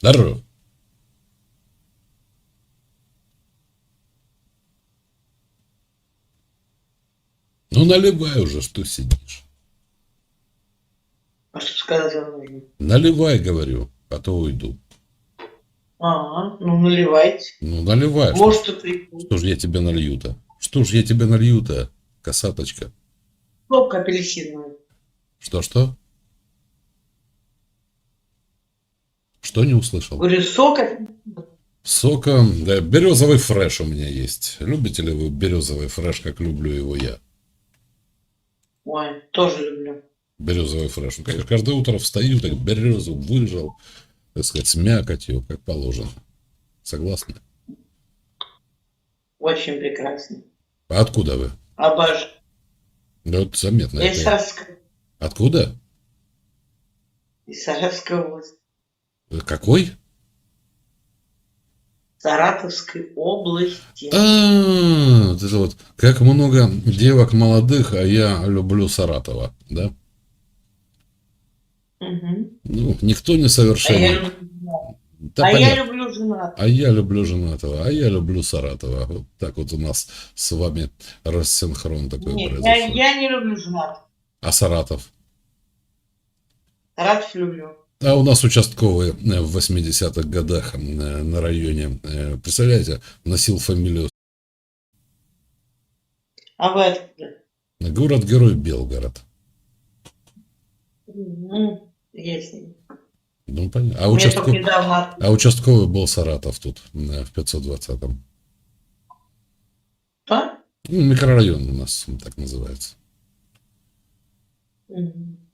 Здорово. Ну, наливай уже, что сидишь. А что сказать нужно? Наливай, говорю, а то уйду. Ага, ну наливайте. Ну, наливай. Что, Может, и прикол. что ж я тебе налью-то? Что ж я тебе налью-то, косаточка? Сок апельсиновый. Что-что? Что не услышал? Говорю, сок апельсиновый. Сока, да, березовый фреш у меня есть. Любите ли вы березовый фреш, как люблю его я? Ой, тоже люблю. Березовый фреш. Ну, конечно, каждое утро встаю, так березу выжал, так сказать, с мякотью, как положено. Согласны? Очень прекрасно. А откуда вы? Обожаю. Да вот заметно. Я из это. Откуда? из Саратовской области. Какой? Саратовской области. А, вот это вот, как много девок молодых, а я люблю Саратова, да? Мгм. Ну, никто не А я совершенен. люблю, Да, а я люблю женат. А я люблю женатого, а я люблю Саратова. Вот так вот у нас с вами рассинхрон такой Нет, я, произошел. я не люблю женат. А Саратов? Саратов люблю. А у нас участковый э, в 80-х годах э, на районе, э, представляете, носил фамилию А вы откуда? город-герой Белгород. Мгм. Ясненько. Ну, понятно. А, недавно а участковый был Саратов тут, в 520-м. Что? Ну, микрорайон у нас так называется. Мгм.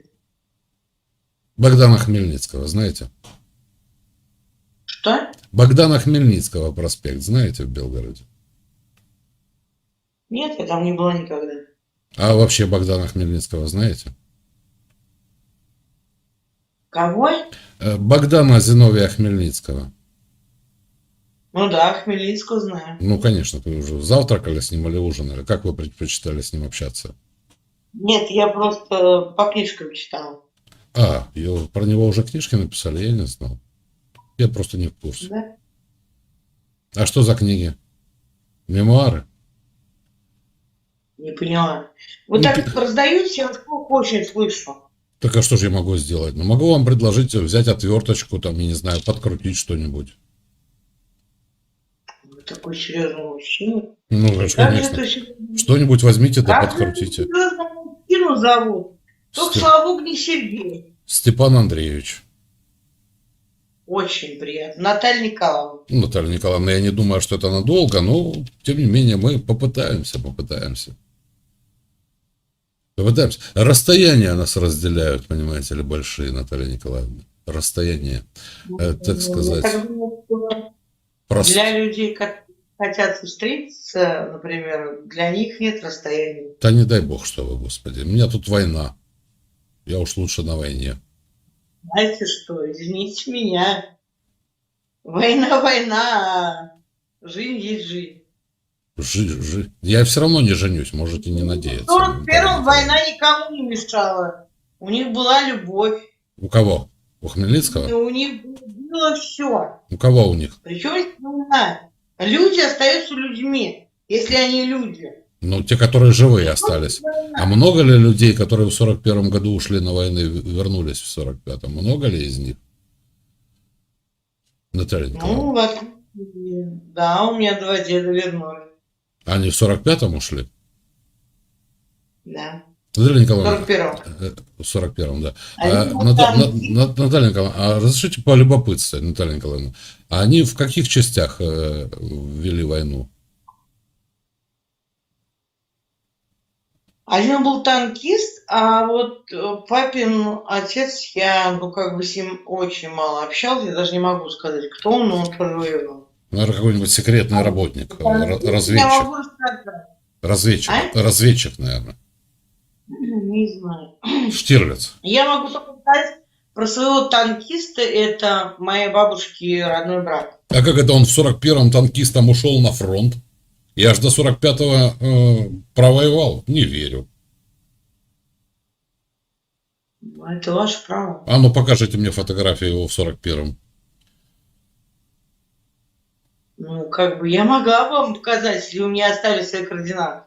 Богдана Хмельницкого, знаете? Что? Богдана Хмельницкого проспект, знаете, в Белгороде? Нет, я там не была никогда. А вообще Богдана Хмельницкого знаете? Кого? Э, Богдана Зиновия Хмельницкого. Ну да, Хмельницкую знаю. Ну, конечно, вы уже завтракали с ним или ужинали. Как вы предпочитали с ним общаться? Нет, я просто по книжкам читала. А, её- про него уже книжки написали, я не знал. Я просто не в курсе. Да? А что за книги? Мемуары? Не поняла. Вы Ну, так ты- раздаете, я вдруг очень слышу. Так а что же я могу сделать? Ну, могу вам предложить взять отверточку, там, я не знаю, подкрутить что-нибудь. Вы такой серьезный мужчина. Ну, Как конечно. Что-нибудь возьмите да Как подкрутите. серьезного мужчину зовут? Только, Степ- слава богу, не Сергей. Степан Андреевич. Очень приятно. Наталья Николаевна. Ну, Наталья Николаевна, я не думаю, что это надолго, но, тем не менее, мы попытаемся, попытаемся. Попытаемся. Расстояния нас разделяют, понимаете ли, большие, Наталья Николаевна. Расстояние, Э, так Я сказать, так думаю, что просто. Для людей, которые хотят встретиться, например, для них нет расстояния. Да не дай бог, что вы, господи. У меня тут война. Я уж лучше на войне. Знаете что, извините меня. Война, война, а жизнь есть жизнь. Жи, жи. Я все равно не женюсь, можете не В надеяться. 41-м война никому не мешала. У них была любовь. У кого? У И Хмельницкого? у них было все. У кого у них? Причем война? Люди остаются людьми, если они люди. Ну, те, которые живые остались. Война. А много ли людей, которые в 41 году ушли на войну и вернулись в 45-м? Много ли из них? Наталья Николаевна. Ну, вот, да, у меня два деда вернули. Они в 45-м ушли? Да, Наталья в Николаевна. 41-м. э, В 41-м, да. Они А, вот Ната- там- На- На- Наталья Николаевна, а разрешите полюбопытствовать, Наталья Николаевна, а они в каких частях э, вели войну? Один был танкист, а вот э, папин отец, я, ну, как бы с ним очень мало общался, я даже не могу сказать, кто он, но он воевал. Наверное, какой-нибудь секретный работник, э, р- Я разведчик. могу рассказать. Разведчик, А? разведчик, наверное. Не знаю. Штирлиц. Я могу только сказать про своего танкиста, это моей бабушки родной брат. А как это он в 41-м танкистом ушел на фронт? И аж до 45-го э, провоевал? Не верю. Ну, Это ваше право. А ну покажите мне фотографию его в 41-м. Ну, как бы я могла вам показать, если вы мне оставили свои координаты.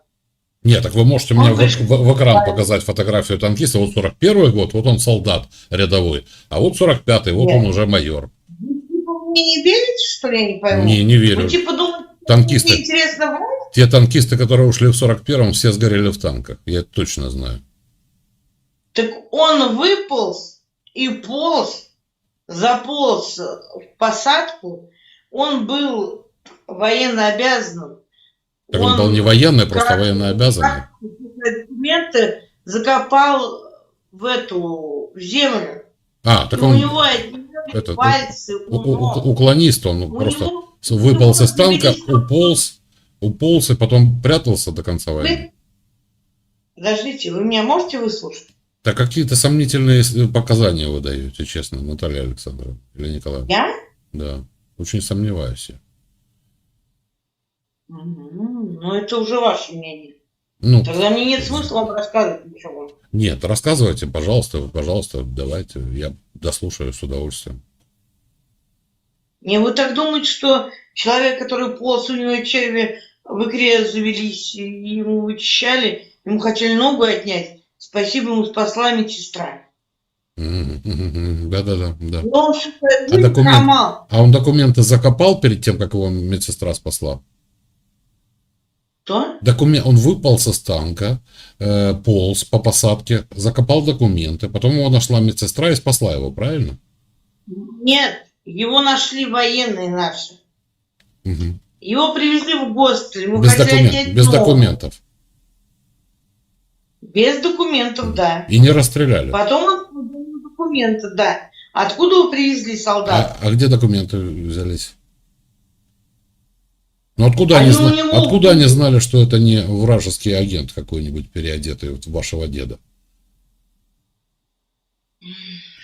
Нет, так вы можете Он мне в, пришел- в- в экран показать фотографию танкиста. Вот 41 год, вот он солдат рядовой. А вот 45-й, вот Нет. он уже майор. Вы типа мне не верите, что ли, я не пойму? Не, не верю. Вы типа думаете, Танкисты. мне интересно врать? Те танкисты, которые ушли в 41-м, все сгорели в танках. Я это точно знаю. Так он выполз и полз, заполз в посадку. Он был военно обязанным. Так он, был не военный, просто как- военно обязанный. документы закопал в эту в землю. А, так И у он него отнялись этот, пальцы. у- у у- уклонист, он У просто него- выполз из танка, завелись- уполз, уполз и потом прятался до конца войны. Подождите, вы меня можете выслушать? Так какие-то сомнительные с- показания вы даете, честно, Наталья Александровна или Николай? Я? Да, очень сомневаюсь. я. Ну, это уже ваше мнение. Ну, Тогда мне нет смысла вам рассказывать ничего. нет, рассказывайте, пожалуйста, пожалуйста, давайте, я дослушаю с удовольствием. Не, вы так думаете, что человек, который полз, у него черви в игре завелись, и ему вычищали, ему хотели ногу отнять, спасибо ему спасла медсестра. Да-да-да, да. Но он А документ? А он документы закопал перед тем, как его медсестра спасла? Что? Документ, он выпал со станка, э, полз по посадке, закопал документы, потом его нашла медсестра и спасла его, правильно? Нет, его нашли военные наши. Мгм. Его привезли в госпиталь. Ему Без, документ, без документов. Без документов, да. И не расстреляли. Потом документы, да. Откуда его привезли солдат? А, а где документы взялись? Ну откуда Они они, зна- него- откуда они знали, что это не вражеский агент какой-нибудь переодетый вот вашего деда?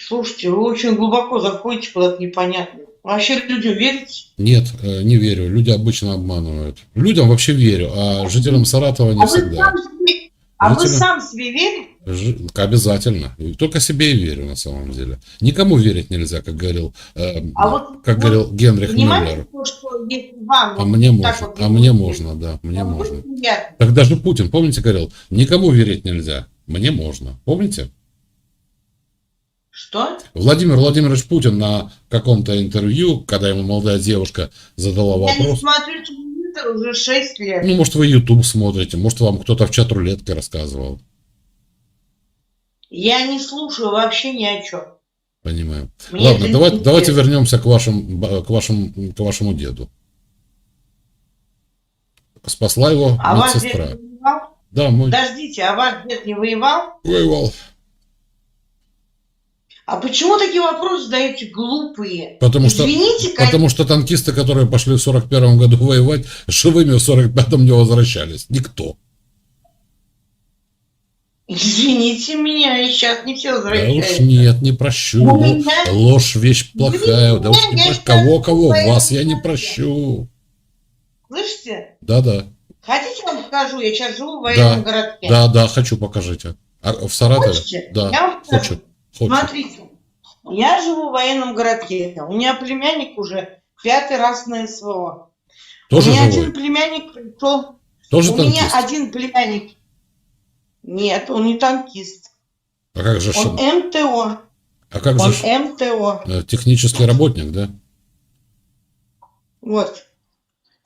Слушайте, вы очень глубоко заходите куда-то непонятно. Вообще людям верите? Нет, э, не верю. Люди обычно обманывают. Людям вообще верю, а жителям Саратова не а вы, всегда. сам себе, а вы сам себе верите? Ж- Обязательно. Только себе и верю на самом деле. Никому верить нельзя, как говорил, э, А вот как вы говорил Генрих Мюллер. то, что если вам А вот мне можно, вот а не мне можно, да, мне можно. приятно? Так даже Путин, помните, говорил, никому верить нельзя, мне можно. Помните? Что? Владимир Владимирович Путин на каком-то интервью, когда ему молодая девушка задала Я не вопрос, смотрю телевизор уже 6 лет. ну, может, вы YouTube смотрите, может, вам кто-то в чат рулетке рассказывал. Я не слушаю вообще ни о чем. Понимаю. Мне Ладно, давайте интересно. вернемся к, вашим, ба- к, вашим, к вашему деду. Спасла его А медсестра. дед не воевал? Да, мой Подождите, а ваш дед не воевал? воевал. А почему такие вопросы задаете глупые? Потому что, Извините, конечно. потому что танкисты, которые пошли в 41 году воевать, живыми в 45-м не возвращались. Никто. Извините меня, и сейчас не все Да уж возвращаются. нет, не прощу. У меня- Ложь вещь плохая. Да уж не Я про- сейчас кого-кого, вас я не прощу. Слышите? Да-да, Хотите, я вам покажу? Я сейчас живу в военном городке. да-да, хочу, покажите. А в Саратове? Хочете? Да, Я вам хочет. хочет. Смотрите, я живу в военном городке. У меня племянник уже пятый раз на СВО. Тоже у меня живой? один племянник пришел. Тоже у меня танкист? один племянник. Нет, он не танкист. А как же, Он МТО. а как Он же МТО. э, технический работник, да? Вот.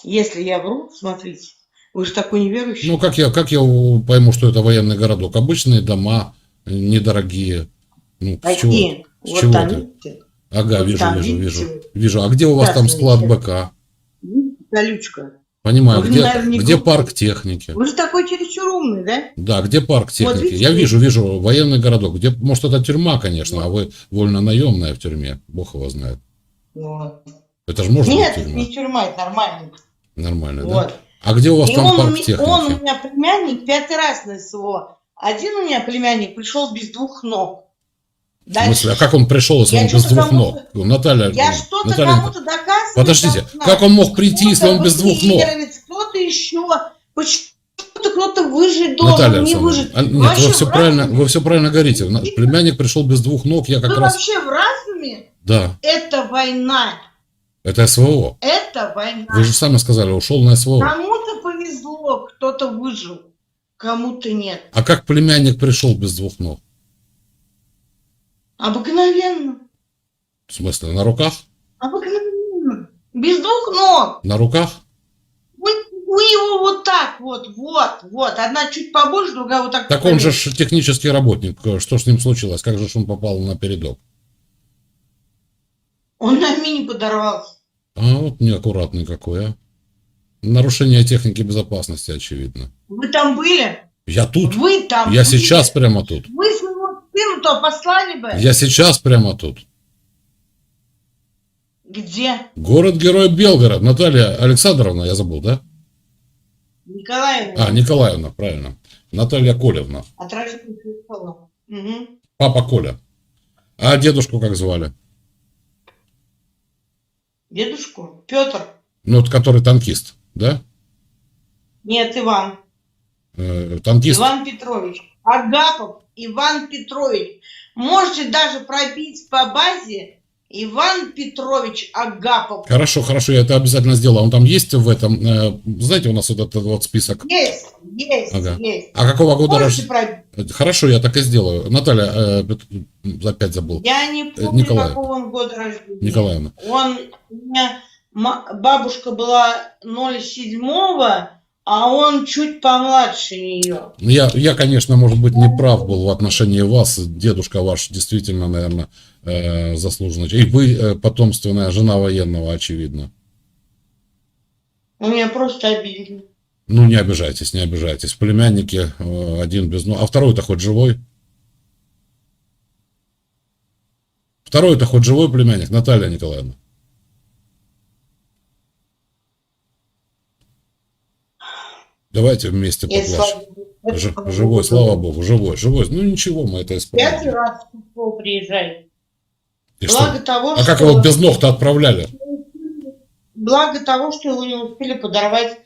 Если я вру, смотрите. Вы же такой неверующий. Ну, как я, как я пойму, что это военный городок? Обычные дома, э, недорогие. Ну? Какие? С вот чего там, видите? Ага, Вот вижу, там, вижу, видите? вижу. Вижу. А где у вас там Красный склад. БК? Колючка. Понимаю, Вы, где, наверное, где парк техники? Вы же такой чересчур умный, да? Да, где парк техники? видите, я вижу, вижу, военный городок. Где, может, это тюрьма, конечно, а вы вольно наемная в тюрьме. Бог его знает. Вот. Это же можно Нет, быть тюрьма. не тюрьма, это нормально. Нормально, да? Вот. А где у вас И там он, парк техники? он у меня племянник пятый раз на СВО. Один у меня племянник пришел без двух ног. В смысле, а Дальше. как он пришел, если Я он без двух ног? Ну, Наталья, Я ну, что-то Наталья, кому-то доказываю. Подождите, как он мог прийти, если он без двух ног? Кто-то еще. Почему-то кто-то выжить должен, Наталья не выжить. а, нет, Вообще вы все правильно, вы все правильно говорите. Племянник пришел без двух ног, я как Вы раз, вообще в разуме? да, Это война. Это СВО. Это война. Вы же сами сказали, ушел на СВО. Кому-то повезло, кто-то выжил, кому-то нет. А как племянник пришел без двух ног? Обыкновенно. В смысле, на руках? Обыкновенно. Без двух ног. На руках? У, у него вот так вот, вот, вот. Одна чуть побольше, другая вот так. Так он же технический работник. Что с ним случилось? Как же он попал на передок? Он на мине подорвался. А вот неаккуратный какой, а. Нарушение техники безопасности, очевидно. Вы там были? Я тут. Вы там Я были? сейчас прямо тут. Вы своего сына-то послали бы? Я сейчас прямо тут. Где? Город-герой Белгород. Наталья Александровна, я забыл, да? Николаевна. А, Николаевна, правильно. Наталья Колевна. Отражение. Угу. Папа Коля. А дедушку как звали? Дедушку? Петр? Ну, вот который танкист, да? Нет, Иван. Э, танкист. Иван Петрович. Агапов Иван Петрович. Можете даже пробить по базе Иван Петрович Агапов. Хорошо, хорошо, я это обязательно сделаю. Он там есть в этом, э, знаете, у нас вот этот вот список. Есть, есть, Ага. есть. А какого года рождения? Хорошо, я так и сделаю. Наталья, э, опять забыл. Я не помню, Николаев. какого он года рождения. Николаевна. Он, у меня бабушка была 07 а он чуть помладше нее. Ну, Я, я, конечно, может быть, не прав был в отношении вас. Дедушка ваш действительно, наверное, э, заслуженный. И вы э, потомственная жена военного, очевидно. Меня просто обидно. Ну, не обижайтесь, не обижайтесь. Племянники э, один без... Ну, а второй-то хоть живой? Второй-то хоть живой племянник, Наталья Николаевна. Давайте вместе поплачем. Ж- живой, слава богу, живой, живой. Ну ничего, мы это Пятый исправим. раз в приезжает. И что? Благо того, А что... как его без ног-то отправляли? Благо того, что его не успели подорвать,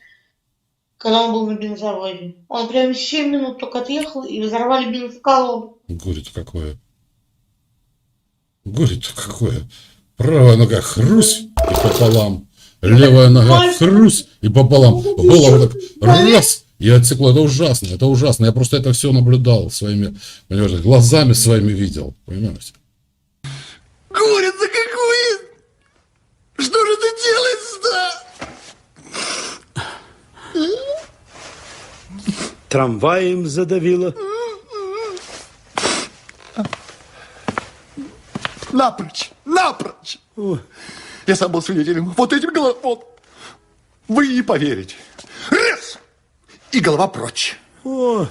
когда он был на бензовозе. Он прям 7 минут только отъехал и взорвали бензоколонку. Горе-то какое. Горе-то какое. Правая нога хрусь и пополам. Левая нога хрусь и пополам. Голову так раз и отсекло. Это ужасно, это ужасно. Я просто это все наблюдал своими, понимаете, глазами своими видел. Понимаете? Горе-то какое! Что же ты делаешь-то? Трамваем задавило. Напрочь, напрочь! Я сам был свидетелем вот этим головом. Вы не поверите. Раз! И голова прочь. О,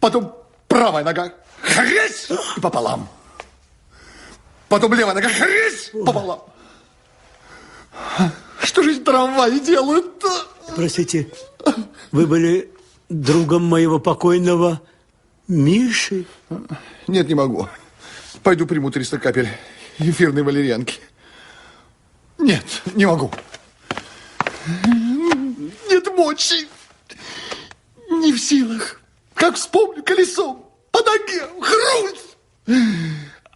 Потом правая нога хрясь и пополам. Потом левая нога хрясь пополам. Что же эти трамваи делают-то? простите, вы были другом моего покойного Миши? Нет, не могу. Пойду приму 300 капель эфирной валерьянки. Нет, не могу. Нет мочи. Не в силах. Как вспомню колесо по ноге, хруст.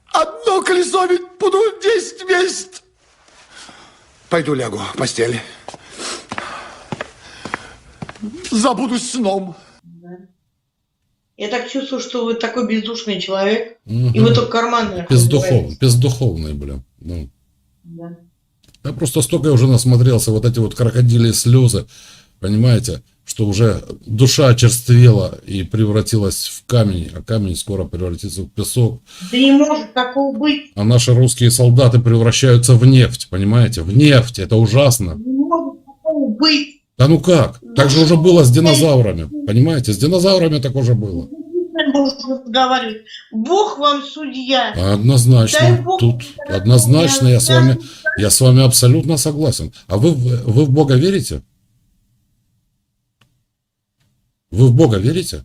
Одно колесо ведь буду 10 весит. Пойду лягу в постель. Забудусь сном. Я так чувствую, что вы такой бездушный человек, и вы только карманы. Бездуховный, бездуховный, блин. Ну. Да. Я просто столько уже насмотрелся, вот эти вот крокодили слезы, понимаете, что уже душа очерствела и превратилась в камень, а камень скоро превратится в песок, Да не может такого быть. а наши русские солдаты превращаются в нефть, понимаете, в нефть, это ужасно. Не может такого быть. Да ну как, так же уже было с динозаврами, понимаете, с динозаврами так уже было. Можно разговаривать. Бог вам судья. Дай Однозначно, Бог, тут однозначно я с вами, я с вами абсолютно согласен. А вы, в- вы в Бога верите? Вы в Бога верите,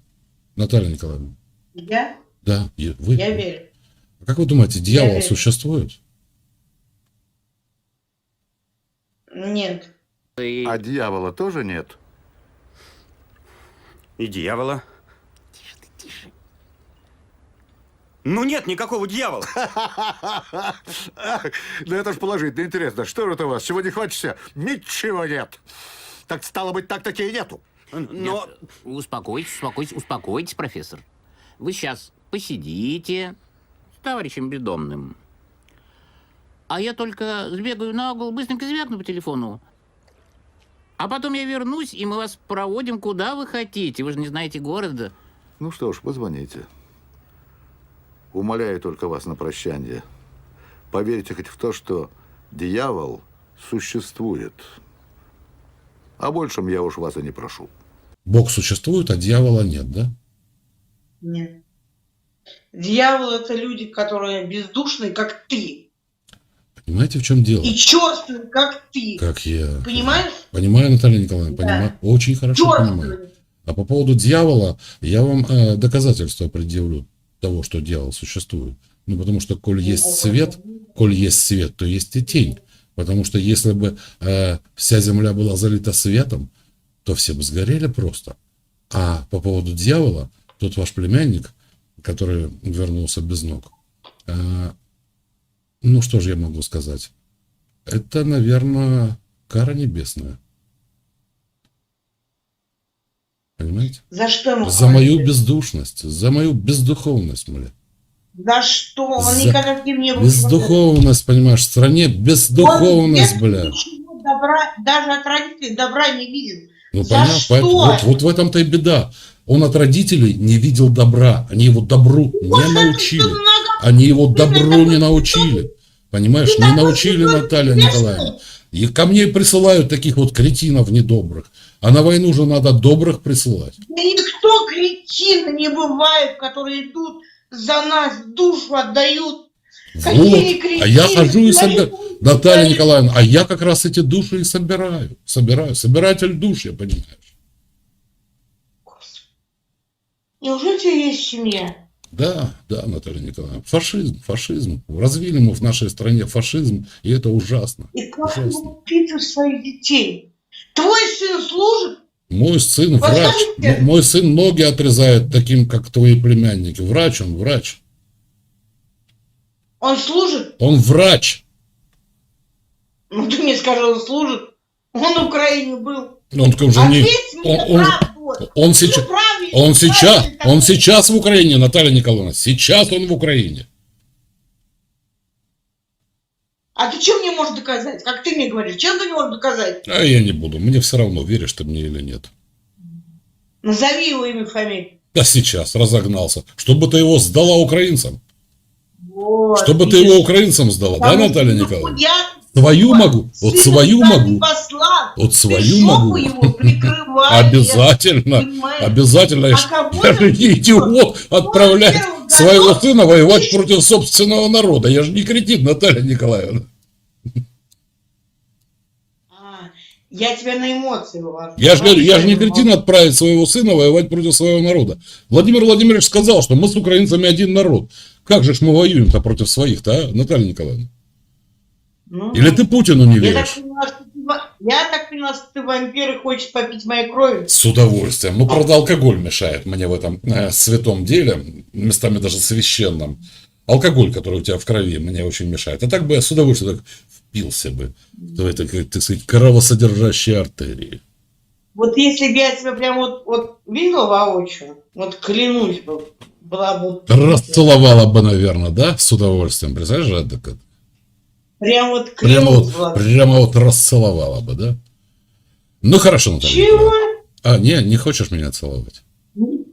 Наталья Николаевна? Я? Да, вы. Я верю. А Как вы думаете, дьявол существует? Нет. А дьявола тоже нет? И дьявола. Ну нет никакого дьявола. Ну это ж положительно. Интересно, что же это у вас? Чего не хочется? Ничего нет. Так стало быть, так-таки и нету. Но Успокойтесь, успокойтесь, успокойтесь, профессор. Вы сейчас посидите с товарищем бездомным. А я только сбегаю на угол, быстренько звякну по телефону. А потом я вернусь, и мы вас проводим куда вы хотите. Вы же не знаете города. Ну что ж, позвоните. Умоляю только вас на прощание. Поверьте хоть в то, что дьявол существует. О большем я уж вас и не прошу. Бог существует, а дьявола нет, да? Нет. Дьявол это люди, которые бездушные, как ты. Понимаете, в чем дело? И черствые, как ты. Как я. Понимаешь? Понимаю, Наталья Николаевна, Да. понимаю. Очень хорошо понимаю. Черствые. А по поводу дьявола, я вам э, доказательства предъявлю того, что дьявол существует. Ну, потому что, коль есть свет, коль есть свет, то есть и тень. Потому что если бы э, вся земля была залита светом, то все бы сгорели просто. А по поводу дьявола, тот ваш племянник, который вернулся без ног, э, ну, что же я могу сказать? Это, наверное, кара небесная. Понимаете? За что ему? За мою бездушность, за мою бездуховность, бля. За что? Он За никогда с ним не был. Бездуховность, понимаешь, в стране бездуховность, без бля. Добра, даже от родителей добра не видел. Ну, За понятно, что? поэтому вот, вот в этом-то и беда. Он от родителей не видел добра, они его добру не научили. Они его добру не научили. Понимаешь, не научили Наталья. Николаевна. И ко мне присылают таких вот кретинов недобрых. А на войну же надо добрых присылать. Да никто кретин не бывает, которые идут за нас, душу отдают. Какие Вот. А я кретины, хожу и собираю. Наталья Николаевна, а я как раз эти души и собираю. Собираю. Собиратель душ, я понимаю. Неужели у тебя есть семья? Да, да, Наталья Николаевна. Фашизм, фашизм. Развили мы в нашей стране фашизм, и это ужасно. И как Ужасно. воспитываешь своих детей? Твой сын служит? Мой сын врач. М- Мой сын ноги отрезает таким, как твои племянники. Врач он, врач. Он служит? Он врач. Ну, ты мне скажи, он служит. Он в Украине был. Он уже не... Ответь мне он- он-. Он Ты сейчас... Он сейчас, он сейчас в Украине, Наталья Николаевна. Сейчас он в Украине. А ты что мне можешь доказать? Как ты мне говоришь, чем ты мне можешь доказать? А я не буду. Мне все равно, веришь ты мне или нет. Назови его имя, фамилию. Да сейчас разогнался. Чтобы ты его сдала украинцам. Вот, Чтобы ты видишь? его украинцам сдала, да, Потому Наталья что Николаевна? я Свою могу, вот свою могу. Вот свою могу. Обязательно. Обязательно. Я А я же не идиот отправлять своего сына воевать против собственного народа. Я же не кретин, Наталья Николаевна. А, я тебя на эмоции вывожу. Я же говорю, я же не кретин отправить своего сына воевать против своего народа. Владимир Владимирович сказал, что мы с украинцами один народ. Как же ж мы воюем-то против своих-то, а, Наталья Николаевна? Ну, Или ты Путину не я так, веришь? поняла, что ты, ва- я так поняла, что ты вампир и хочешь попить моей крови. С удовольствием. Ну, правда, алкоголь мешает мне в этом э, святом деле, местами даже священном. Алкоголь, который у тебя в крови, мне очень мешает. А так бы я с удовольствием так впился бы в это, как, так сказать, кровосодержащие артерии. Вот если бы я тебя прям вот, вот видела воочию, вот клянусь бы, была бы... Расцеловала бы, наверное, да, с удовольствием. Представляешь, это как? Прям вот Прямо вот, прямо вот расцеловала бы, да? Ну, хорошо, Наталья. Чего? Николаевна. А, не, не хочешь меня целовать?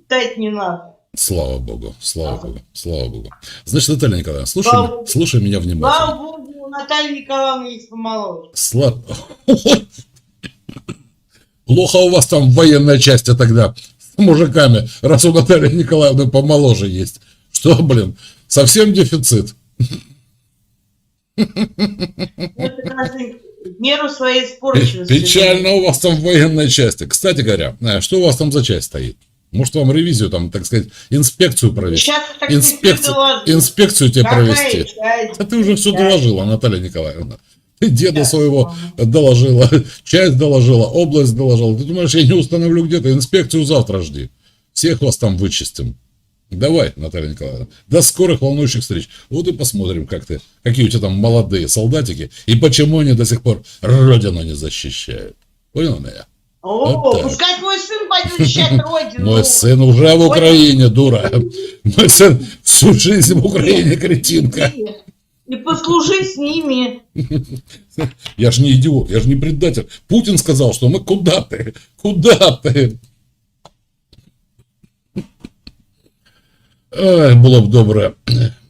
Дать не надо. Слава Богу, слава Богу, слава Богу. Значит, Наталья Николаевна, слушай, Слава слушай меня внимательно. Слава Богу, у Натальи Николаевны есть помоложе. Сла... Плохо у вас там военная часть тогда с мужиками, раз у Натальи Николаевны помоложе есть. Что, блин, совсем дефицит. Это в меру своей испорченности. Печально у вас там в военной части. Кстати говоря, э, что у вас там за часть стоит? Может, вам ревизию там, так сказать, инспекцию провести? Сейчас так Инспекцию, инспекцию тебе Какая провести. часть? А ты уже все Да. доложила, Наталья Николаевна. Ты деда Да. своего доложила, часть доложила, область доложила. Ты думаешь, я не установлю где-то? Инспекцию завтра жди. Всех вас там вычистим. Давай, Наталья Николаевна. До скорых волнующих встреч. Вот и посмотрим, как ты, какие у тебя там молодые солдатики, и почему они до сих пор родину не защищают. Понял меня? О, Вот пускай твой сын пойдет защищать родину. Мой сын уже в Украине, дура. Мой сын всю жизнь в Украине, кретинка. И послужи с ними. Я же не идиот, я же не предатель. Путин сказал, что мы куда ты? Куда ты? Було б добре.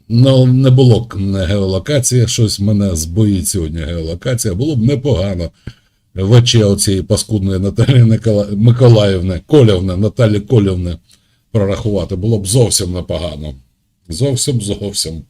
Ну, не було геолокації, щось мене збоїть сьогодні геолокація. Було б непогано в очі оцієї паскудної Наталії Никола... Миколаївни, Колівни, Наталі Колівни прорахувати. Було б зовсім непогано. Зовсім зовсім.